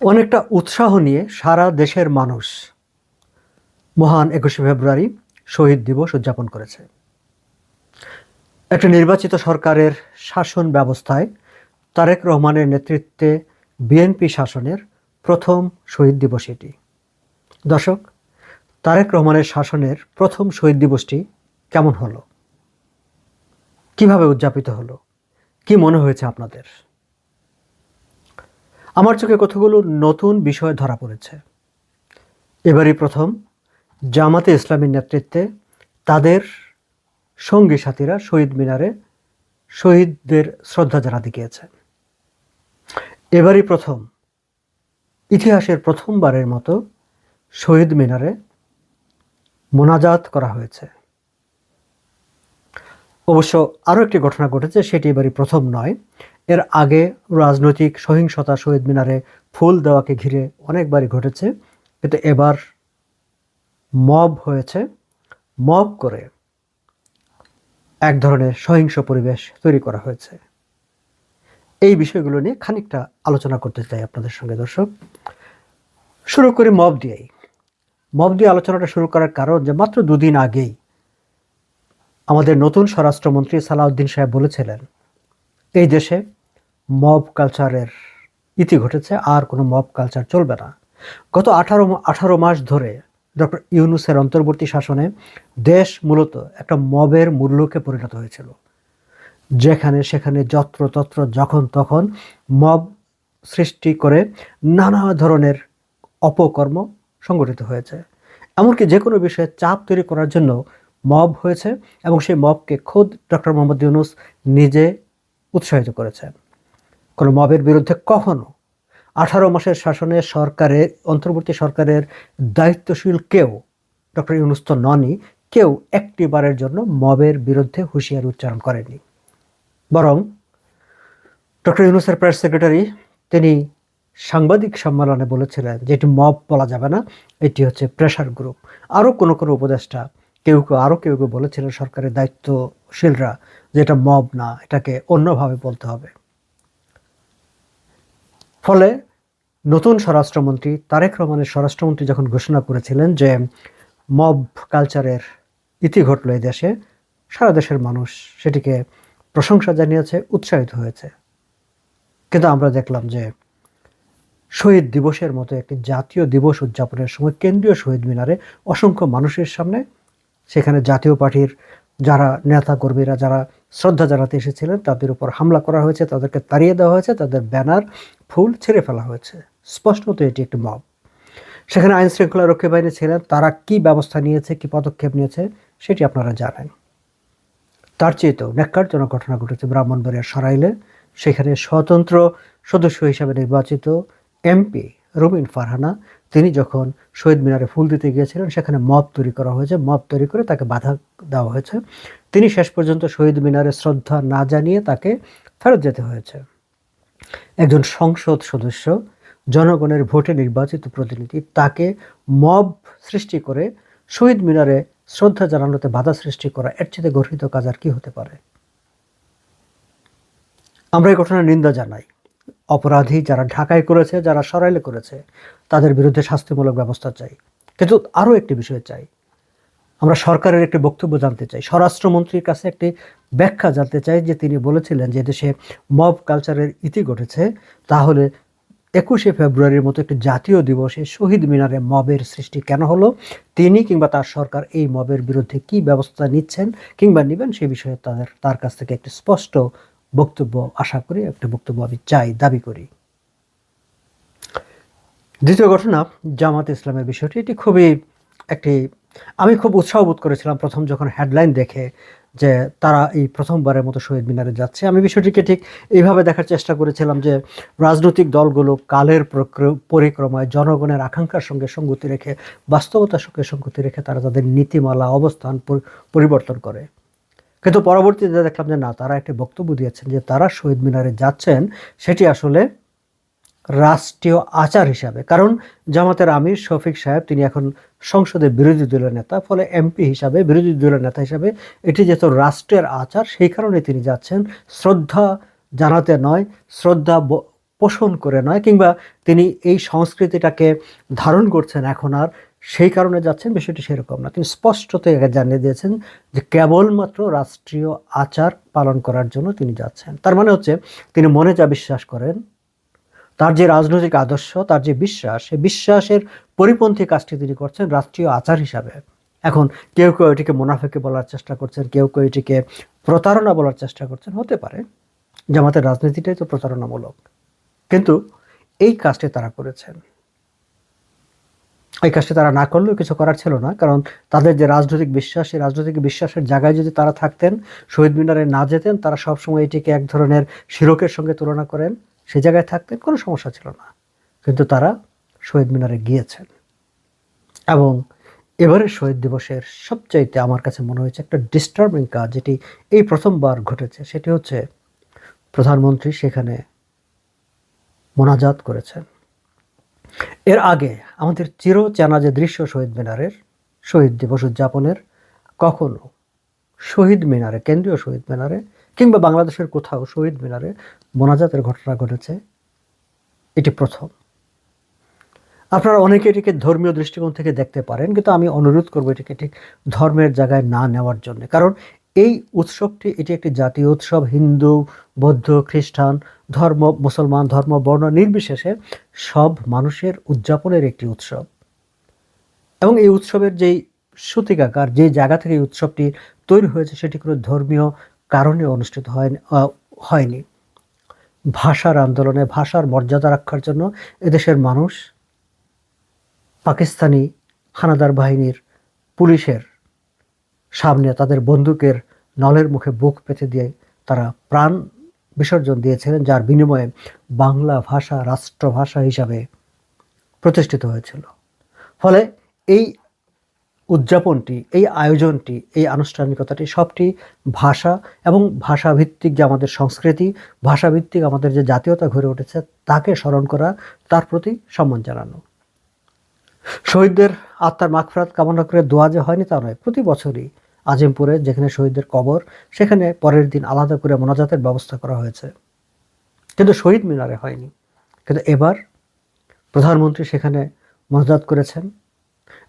অনেকটা উৎসাহ নিয়ে সারা দেশের মানুষ মহান একুশে ফেব্রুয়ারি শহীদ দিবস উদযাপন করেছে। একটা নির্বাচিত সরকারের শাসন ব্যবস্থায় তারেক রহমানের নেতৃত্বে বিএনপি শাসনের প্রথম শহীদ দিবস এটি। দর্শক, তারেক রহমানের শাসনের প্রথম শহীদ দিবসটি কেমন হলো? কীভাবে উদযাপিত হলো? কি মনে হয়েছে আপনাদের? আমার চোখে কতগুলো নতুন বিষয় ধরা পড়েছে। এবারই প্রথম জামাতে ইসলামীর নেতৃত্বে তাদের সঙ্গী সাথীরা শহীদ মিনারে শহীদদের শ্রদ্ধা জানাতে গিয়েছে। এবারই প্রথম ইতিহাসের প্রথমবারের মতো শহীদ মিনারে মোনাজাত করা হয়েছে। অবশ্য আরও একটি ঘটনা ঘটেছে, সেটি এবারই প্রথম নয়। এর আগে রাজনৈতিক সহিংসতা শহীদ মিনারে ফুল দেওয়াকে ঘিরে অনেকবারই ঘটেছে। কিন্তু এবার মব হয়েছে। মব করে এক ধরনের সহিংস পরিবেশ তৈরি করা হয়েছে। এই বিষয়গুলো নিয়ে খানিকটা আলোচনা করতে চাই আপনাদের সঙ্গে, দর্শক। শুরু করি মব দিয়েই। মব দিয়ে আলোচনাটা শুরু করার কারণ যে মাত্র দুদিন আগেই আমাদের নতুন স্বরাষ্ট্রমন্ত্রী সালাউদ্দিন সাহেব বলেছিলেন, এই দেশে মব কালচারের ইতি ঘটেছে, আর কোনো মব কালচার চলবে না। গত আঠারো আঠারো মাস ধরে ডক্টর ইউনুসের অন্তর্বর্তী শাসনে দেশ মূলত একটা মবের মূল্যকে পরিণত হয়েছিল। যেখানে সেখানে যত্রতত্র যখন তখন মব সৃষ্টি করে নানা ধরনের অপকর্ম সংগঠিত হয়েছে। এমনকি যে কোনো বিষয়ে চাপ তৈরি করার জন্য মব হয়েছে এবং সেই মবকে খোদ ডক্টর মোহাম্মদ ইউনুস নিজে উৎসাহিত করেছেন। কোনো মবের বিরুদ্ধে কখনো আঠারো মাসের শাসনে সরকারের, অন্তর্বর্তী সরকারের দায়িত্বশীল কেউ, ডক্টর ইউনুস তো ননই, কেউ একটি বারের জন্য মবের বিরুদ্ধে হুঁশিয়ারি উচ্চারণ করেনি বরং ডক্টর ইউনুসের প্রেস সেক্রেটারি তিনি সাংবাদিক সম্মেলনে বলেছিলেন যে এটি মব বলা যাবে না, এটি হচ্ছে প্রেশার গ্রুপ। আরও কোনো কোনো উপদেষ্টা, কেউ কেউ, আরও কেউ কেউ বলেছিলেন সরকারের দায়িত্বশীলরা যে এটা মব না, এটাকে অন্যভাবে বলতে হবে। ফলে নতুন স্বরাষ্ট্রমন্ত্রী তারেক রহমানের স্বরাষ্ট্রমন্ত্রী যখন ঘোষণা করেছিলেন যে মব কালচারের ইতি ঘটল এই দেশে, সারা দেশের মানুষ সেটিকে প্রশংসা জানিয়েছে, উৎসাহিত হয়েছে। কিন্তু আমরা দেখলাম যে শহীদ দিবসের মতো একটি জাতীয় দিবস উদযাপনের সময় কেন্দ্রীয় শহীদ মিনারে অসংখ্য মানুষের সামনে সেখানে জাতীয় পার্টির যারা নেতা কর্মীরা, যারা শ্রদ্ধা জানাতে এসেছিলেন, তাদের উপর হামলা করা হয়েছে, তাদেরকে তাড়িয়ে দেওয়া হয়েছে, তাদের ব্যানার ফুল ছেড়ে ফেলা হয়েছে। স্পষ্টত এটি একটি মব। সেখানে আইন শৃঙ্খলা রক্ষী বাহিনী ছিলেন, তারা কি ব্যবস্থা নিয়েছে, কি পদক্ষেপ নিয়েছে, সেটি আপনারা জানেন। তার চেয়েতেও ন্যাক্কারজনক ঘটনা ঘটেছে ব্রাহ্মণবাড়িয়ার সরাইলে। সেখানে স্বতন্ত্র সদস্য হিসাবে নির্বাচিত এমপি রুবিন ফারহানা, তিনি যখন শহীদ মিনারে ফুল দিতে গিয়েছিলেন, সেখানে মব তৈরি করা হয়েছে। মব তৈরি করে তাকে বাধা দেওয়া হয়েছে। তিনি শেষ পর্যন্ত শহীদ মিনারে শ্রদ্ধা না জানিয়ে তাকে ফেরত যেতে হয়েছে। একজন সংসদ সদস্য, জনগণের ভোটে নির্বাচিত প্রতিনিধি, তাকে মব সৃষ্টি করে শহীদ মিনারে শ্রদ্ধা জানানোতে বাধা সৃষ্টি করা, এর চেয়ে গঠিত কাজ আর কি হতে পারে? আমরা এই ঘটনার নিন্দা জানাই। অপরাধী যারা ঢাকায় করেছে, যারা সরাইলে করেছে, তাদের বিরুদ্ধে শাস্তিমূলক ব্যবস্থা চাই। কিন্তু আরও একটি বিষয় চাই। আমরা সরকারের একটি বক্তব্য জানতে চাই। স্বরাষ্ট্রমন্ত্রীর কাছে একটি ব্যাখ্যা জানতে চাই যে তিনি বলেছিলেন যে দেশে মব কালচারের ইতি ঘটেছে, তাহলে একুশে ফেব্রুয়ারির মতো একটি জাতীয় দিবসে শহীদ মিনারে মবের সৃষ্টি কেন হলো? তিনি কিংবা তার সরকার এই মবের বিরুদ্ধে কি ব্যবস্থা নিচ্ছেন কিংবা নেবেন সে বিষয়ে তাদের তার কাছ থেকে একটি স্পষ্ট বক্তব্য আশা করি, একটা বক্তব্য আমি চাই, দাবি করি। দ্বিতীয় ঘটনা, জামাত ইসলামের বিষয়টি, এটি খুবই একটি আমি খুব উৎসাহ বোধ করেছিলাম প্রথম যখন হেডলাইন দেখে যে তারা এই প্রথমবারের মতো শহীদ মিনারে যাচ্ছে। আমি বিষয়টিকে ঠিক এইভাবে দেখার চেষ্টা করেছিলাম যে রাজনৈতিক দলগুলো কালের পরিক্রমায় জনগণের আকাঙ্ক্ষার সঙ্গে সঙ্গতি রেখে বাস্তবতার সঙ্গে সঙ্গতি রেখে তারা তাদের নীতিমালা, অবস্থান পরিবর্তন করে। কিন্তু পরবর্তীতে দেখলাম যে না, তারা একটি বক্তব্য দিয়েছেন যে তারা শহীদ মিনারে যাচ্ছেন, সেটি আসলে রাষ্ট্রীয় আচার হিসাবে। কারণ জামাতের আমির শফিক সাহেব, তিনি এখন সংসদের বিরোধী দলের নেতা, ফলে এমপি হিসাবে, বিরোধী দলের নেতা হিসাবে এটি যেহেতু রাষ্ট্রের আচার, সেই কারণে তিনি যাচ্ছেন শ্রদ্ধা জানাতে নয়, শ্রদ্ধা পোষণ করে নয়, কিংবা তিনি এই সংস্কৃতিটাকে ধারণ করছেন এখন আর সেই কারণে যাচ্ছেন, বিষয়টি সেরকম না। তিনি স্পষ্টত জানিয়ে দিয়েছেন যে কেবলমাত্র রাষ্ট্রীয় আচার পালন করার জন্য তিনি যাচ্ছেন। তার মানে হচ্ছে, তিনি মনে যা বিশ্বাস করেন তার যে রাজনৈতিক আদর্শ, তার যে বিশ্বাস সে বিশ্বাসের পরিপন্থী কাজটি তিনি করছেন রাষ্ট্রীয় আচার হিসাবে। এখন কেউ কেউ এটিকে মুনাফেকে বলার চেষ্টা করছেন, কেউ কেউ এটিকে প্রতারণা বলার চেষ্টা করছেন, হতে পারে। জামাতের রাজনীতিটাই তো প্রতারণামূলক। কিন্তু এই কাজটি তারা করেছেন। এই কাজটি তারা না করলেও কিছু করার ছিল না, কারণ তাদের যে রাজনৈতিক বিশ্বাস, সেই রাজনৈতিক বিশ্বাসের জায়গায় যদি তারা থাকতেন, শহীদ মিনারে না যেতেন, তারা সবসময় এটিকে এক ধরনের শিরকের সঙ্গে তুলনা করেন। সেই জায়গায় থাকতেন কোনো সমস্যা ছিল না। কিন্তু তারা শহীদ মিনারে গিয়েছেন। এবং এবারের শহীদ দিবসের সবচাইতে আমার কাছে মনে হয়েছে একটা ডিস্টার্বিং কাজ যেটি এই প্রথমবার ঘটেছে, সেটি হচ্ছে প্রধানমন্ত্রী সেখানে মোনাজাত করেছেন। এর আগে আমাদের চিরচেনা যে দৃশ্য শহীদ মিনারের, শহীদ দিবস উদযাপনের, কখনো শহীদ মিনারে, কেন্দ্রীয় শহীদ মিনারে কিংবা বাংলাদেশের কোথাও শহীদ মিনারে মোনাজাতের ঘটনা ঘটেছে। এটি প্রথম। আপনারা অনেকে এটিকে ধর্মীয় দৃষ্টিকোণ থেকে দেখতে পারেন, কিন্তু আমি অনুরোধ করব এটিকে ঠিক ধর্মের জায়গায় না নেওয়ার জন্য। কারণ এই উৎসবটি, এটি একটি জাতীয় উৎসব, হিন্দু, বৌদ্ধ, খ্রিস্টান, ধর্ম, মুসলমান, ধর্ম, বর্ণ নির্বিশেষে সব মানুষের উদযাপনের একটি উৎসব। এবং এই উৎসবের যেই সূতিকাকার যে জায়গা থেকে এই উৎসবটি তৈরি হয়েছে, সেটি কোনো ধর্মীয় কারণে অনুষ্ঠিত হয় হয়নি। ভাষার আন্দোলনে, ভাষার মর্যাদা রাখার জন্য এদেশের মানুষ পাকিস্তানি হানাদার বাহিনীর পুলিশের সামনে তাদের বন্দুকের নলের মুখে বুক পেতে দিয়ে তারা প্রাণ বিসর্জন দিয়েছিলেন, যার বিনিময়ে বাংলা ভাষা, রাষ্ট্রভাষা হিসাবে প্রতিষ্ঠিত হয়েছিল। ফলে এই উদযাপনটি, এই আয়োজনটি, এই আনুষ্ঠানিকতাটি সবটি ভাষা এবং ভাষাভিত্তিক যে আমাদের সংস্কৃতি, ভাষাভিত্তিক আমাদের যে জাতীয়তা ঘুরে উঠেছে, তাকে স্মরণ করা, তার প্রতি সম্মান জানানো। শহীদদের আত্মার মাগফরাত কামনা করে দোয়া যে হয়নি তা নয়, প্রতি বছরই আজিমপুরে যেখানে শহীদদের কবর, সেখানে পরের দিন আলাদা করে মোনাজাতের ব্যবস্থা করা হয়েছে। কিন্তু শহীদ মিনারে হয়নি। কিন্তু এবার প্রধানমন্ত্রী সেখানে মোনাজাত করেছেন।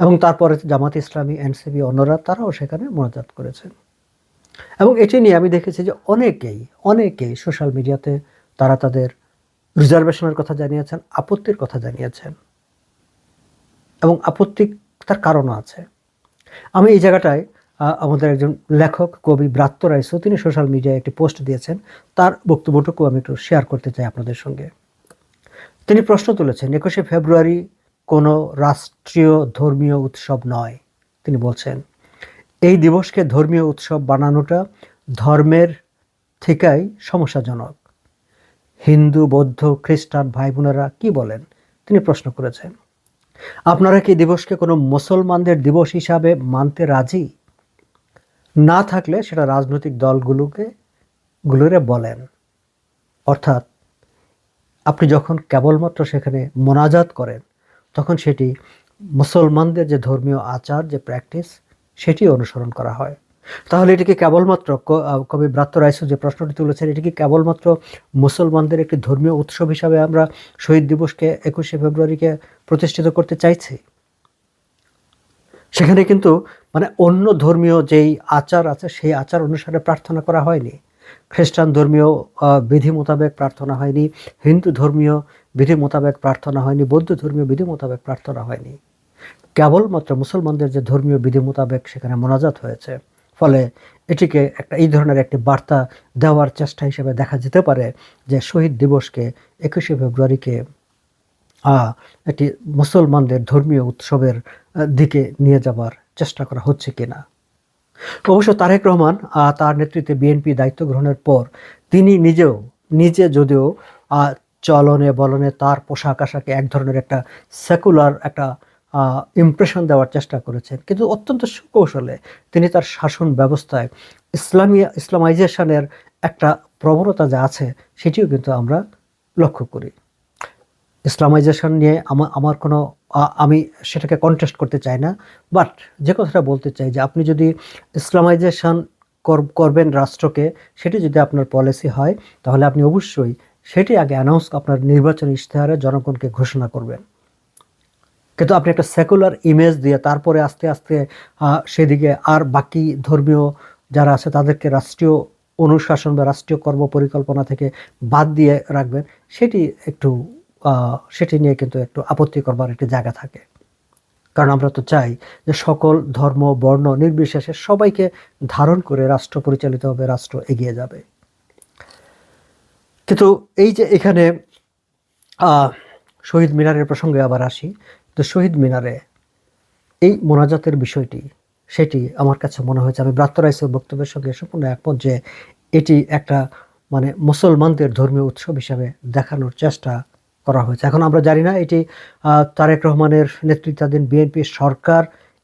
এবং তারপরে জামাত ইসলামী এনসিবি অন্যরা তারাও সেখানে মোনাজাত করেছেন। এবং এটি নিয়ে আমি দেখেছি যে অনেকেই অনেকেই সোশ্যাল মিডিয়াতে তারা তাদের রিজার্ভেশনের কথা জানিয়েছেন, আপত্তির কথা জানিয়েছেন। এবং আপত্তি তার কারণও আছে। আমি এই জায়গাটায় আমাদের একজন লেখক কবি ব্রাত্য রাইসো, তিনি সোশ্যাল মিডিয়ায় একটি পোস্ট দিয়েছেন। তার বক্তব্যটুকু আমি একটু শেয়ার করতে চাই আপনাদের সঙ্গে। তিনি প্রশ্ন তুলেছেন, একুশে ফেব্রুয়ারি কোনো রাষ্ট্রীয় ধর্মীয় উৎসব নয়। তিনি বলছেন, এই দিবসকে ধর্মীয় উৎসব বানানোটা ধর্মের থেকেই সমস্যাজনক। হিন্দু, বৌদ্ধ, খ্রিস্টান ভাই বোনেরা কী বলেন? তিনি প্রশ্ন করেছেন, আপনারা কি দিবসকে কোনো মুসলমানদের দিবস হিসাবে মানতে রাজি? না থাকলে সেটা রাজনৈতিক দলগুলোকে, গুলোরে বলেন। অর্থাৎ, আপনি যখন কেবলমাত্র সেখানে মোনাজাত করেন তখন সেটি মুসলমানদের যে ধর্মীয় আচার, যে প্র্যাকটিস সেটি অনুসরণ করা হয়। তাহলে এটিকে কেবলমাত্র কবি ব্রাত্য রাইসু যে প্রশ্নটি তুলেছেন, এটিকে কেবলমাত্র মুসলমানদের একটি ধর্মীয় উৎসব হিসাবে আমরা শহীদ দিবসকে একুশে ফেব্রুয়ারিকে প্রতিষ্ঠিত করতে চাইছি। সেখানে কিন্তু মানে অন্য ধর্মীয় যেই আচার আছে, সেই আচার অনুসারে প্রার্থনা করা হয়নি। খ্রিস্টান ধর্মীয় বিধি মোতাবেক প্রার্থনা হয়নি, হিন্দু ধর্মীয় বিধি মোতাবেক প্রার্থনা হয়নি, বৌদ্ধ ধর্মীয় বিধি মোতাবেক প্রার্থনা হয়নি। কেবলমাত্র মুসলমানদের যে ধর্মীয় বিধি মোতাবেক সেখানে মোনাজাত হয়েছে। ফলে এটিকে একটা, এই ধরনের একটি বার্তা দেওয়ার চেষ্টা হিসেবে দেখা যেতে পারে যে শহীদ দিবসকে একুশে ফেব্রুয়ারিকে একটি মুসলমানদের ধর্মীয় উৎসবের দিকে নিয়ে যাবার চেষ্টা করা হচ্ছে কিনা। অবশ্য তারেক রহমান তার নেতৃত্বে বিএনপি দায়িত্ব গ্রহণের পর তিনি নিজেও, নিজে যদিও চলনে বলনে তার পোশাক আশাকে এক ধরনের একটা সেকুলার একটা ইমপ্রেশন দেওয়ার চেষ্টা করেছেন। কিন্তু অত্যন্ত সুকৌশলে তিনি তার শাসন ব্যবস্থায় ইসলামী ইসলামাইজেশনের একটা প্রবণতা যা আছে, সেটিও কিন্তু আমরা লক্ষ্য করি। ইসলামাইজেশন নিয়ে আমার আমার কোনো আমি সেটাকে কন্টেস্ট করতে চাই না বাট যে কথাটা বলতে চাই যে আপনি যদি ইসলামাইজেশন করবেন রাষ্ট্রকে, সেটি যদি আপনার পলিসি হয়, তাহলে আপনি অবশ্যই সেটি আগে অ্যানাউন্স আপনার নির্বাচনী ইশতেহারে জনগণকে ঘোষণা করবেন। কিন্তু আপনি একটা সেকুলার ইমেজ দিয়ে তারপরে আস্তে আস্তে সেদিকে আর বাকি ধর্মীয় যারা আছে তাদেরকে রাষ্ট্রীয় অনুশাসন বা রাষ্ট্রীয় কর্ম পরিকল্পনা থেকে বাদ দিয়ে রাখবেন, সেটি একটু সেটি নিয়ে কিন্তু একটু আপত্তি করবার একটি জায়গা থাকে। কারণ আমরা তো চাই যে সকল ধর্ম, বর্ণ, নির্বিশেষে সবাইকে ধারণ করে রাষ্ট্র পরিচালিত হবে রাষ্ট্র এগিয়ে যাবে। কিন্তু এই যে এখানে শহীদ মিনারের প্রসঙ্গে আবার আসি। তো শহীদ মিনারে এই মোনাজাতের বিষয়টি, সেটি আমার কাছে মনে হয়েছে, আমি ব্রাত্য রাইসের বক্তব্যের সঙ্গে সম্পূর্ণ একমত যে এটি একটা মানে মুসলমানদের ধর্মীয় উৎসব হিসাবে দেখানোর চেষ্টা করা হয়েছে। এখন আমরা জানি না এটি তারেক রহমানের নেতৃত্বাধীন বিএনপি সরকার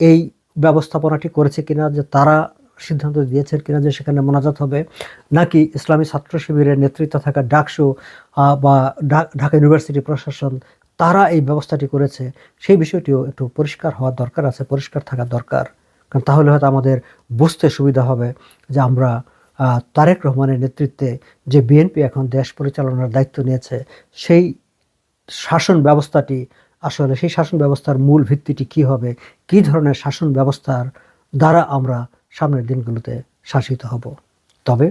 এই ব্যবস্থাপনাটি করেছে কিনা, যে তারা সিদ্ধান্ত দিয়েছেন কিনা, যে সেখানে মোনাজাত হবে, নাকি ইসলামী ছাত্র শিবিরের নেতৃত্ব থাকা ডাকসু বা ঢাকা ইউনিভার্সিটি প্রশাসন, তারা এই ব্যবস্থাটি করেছে। সেই বিষয়টিও একটু পরিষ্কার হওয়ার দরকার আছে, পরিষ্কার থাকা দরকার। কারণ তাহলে হয়তো আমাদের বুঝতে সুবিধা হবে যে আমরা তারেক রহমানের নেতৃত্বে যে বিএনপি এখন দেশ পরিচালনার দায়িত্ব নিয়েছে, সেই শাসন ব্যবস্থাটি আসলে, সেই শাসন ব্যবস্থার মূল ভিত্তিটি কি হবে? কি ধরনের শাসন ব্যবস্থার দ্বারা আমরা সামনের দিনগুলোতে শাসিত হব? তবে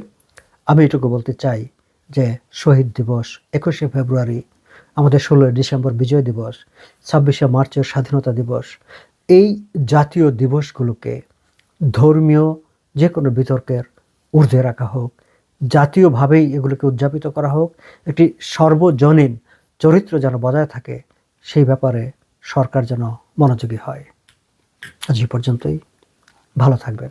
আমি এটুকু বলতে চাই যে শহীদ দিবস একুশে ফেব্রুয়ারি, আমাদের ষোলোই ডিসেম্বর বিজয় দিবস, ছাব্বিশে মার্চের স্বাধীনতা দিবস, এই জাতীয় দিবসগুলোকে ধর্মীয় যে কোনো বিতর্কের ঊর্ধ্বে রাখা হোক, জাতীয়ভাবেই এগুলোকে উদযাপিত করা হোক, একটি সর্বজনীন চরিত্র যেন বজায় থাকে, সেই ব্যাপারে সরকার যেন মনোযোগী হয়। আজ এই পর্যন্তই। ভালো থাকবেন।